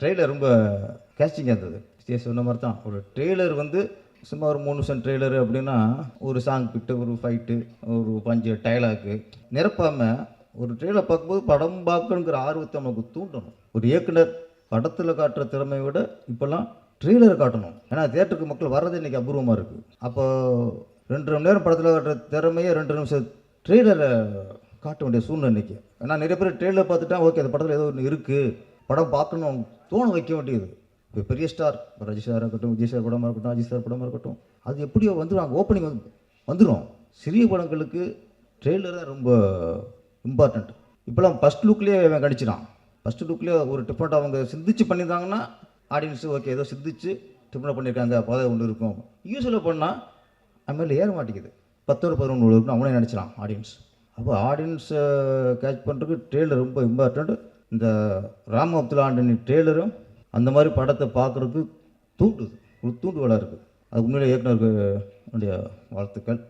Trailer ரொம்ப கேஸ்டிங்காக இருந்தது. Stay சொன்ன மாதிரி தான். ஒரு ட்ரெய்லர் வந்து சும்மா ஒரு மூணு நிமிஷம் ட்ரெய்லர் அப்படின்னா ஒரு சாங் பிட்டு ஒரு ஃபைட்டு ஒரு பஞ்சு டைலாக்கு நிரப்பாமல் ஒரு ட்ரெய்லர் பார்க்கும்போது படம் பார்க்கணுங்கிற ஆர்வத்தை நமக்கு தூண்டணும். ஒரு இயக்குனர் படத்தில் காட்டுற திறமையை விட இப்போல்லாம் ட்ரெய்லர் காட்டணும். ஏன்னா தேட்டருக்கு மக்கள் வர்றது இன்றைக்கி அபூர்வமாக இருக்குது அப்போ ரெண்டு மணி நேரம் படத்தில் காட்டுற திறமையை ரெண்டு நிமிஷம் ட்ரெய்லரை காட்ட வேண்டிய சூழ்நிலை இன்றைக்கி ஏன்னா நிறைய பேர் ட்ரெய்லர் பார்த்துட்டா ஓகே அந்த படத்தில் ஏதோ ஒன்று இருக்குது படம் பார்க்கணும் தோண வைக்க வேண்டியது. இப்போ பெரிய ஸ்டார் இப்போ ரஜி சாராக இருக்கட்டும் விஜய் சார் படமாக இருக்கட்டும் அஜித் சார் படமாக இருக்கட்டும் அது எப்படியோ வந்துடும் ஓப்பனிங் வந்து வந்துடும் சிறிய படங்களுக்கு ட்ரெய்லர் தான் ரொம்ப இம்பார்ட்டண்ட் இப்போலாம் ஃபஸ்ட் லுக்லேயே அவன் கடிச்சிடான் ஃபஸ்ட் லுக்லேயே ஒரு டிஃப்ரெண்ட் அவங்க சிந்திச்சு பண்ணியிருந்தாங்கன்னா ஆடியன்ஸு ஓகே ஏதோ சிந்திச்சு டிஃப்ரெண்ட் பண்ணியிருக்காங்க அப்போ ஒன்று இருக்கும். யூஸில் பண்ணால் அதுமாதிரி ஏற மாட்டேங்குது. பத்தோட பதினொன்று இருக்குன்னு அவனே நினச்சிடான் ஆடியன்ஸ் அப்போ ஆடியன்ஸை கேட்ச் பண்ணுறதுக்கு ட்ரெய்லர் ரொம்ப இம்பார்ட்டண்ட் இந்த ராம் அப்துல்லா ஆண்டனி ட்ரெய்லரும் அந்த மாதிரி படத்தை பார்க்குறதுக்கு தூண்டுது. ஒரு தூண்டுகோலாக இருக்குது. அது உண்மையிலே இயக்குனருக்கு என்னுடைய வாழ்த்துக்கள்.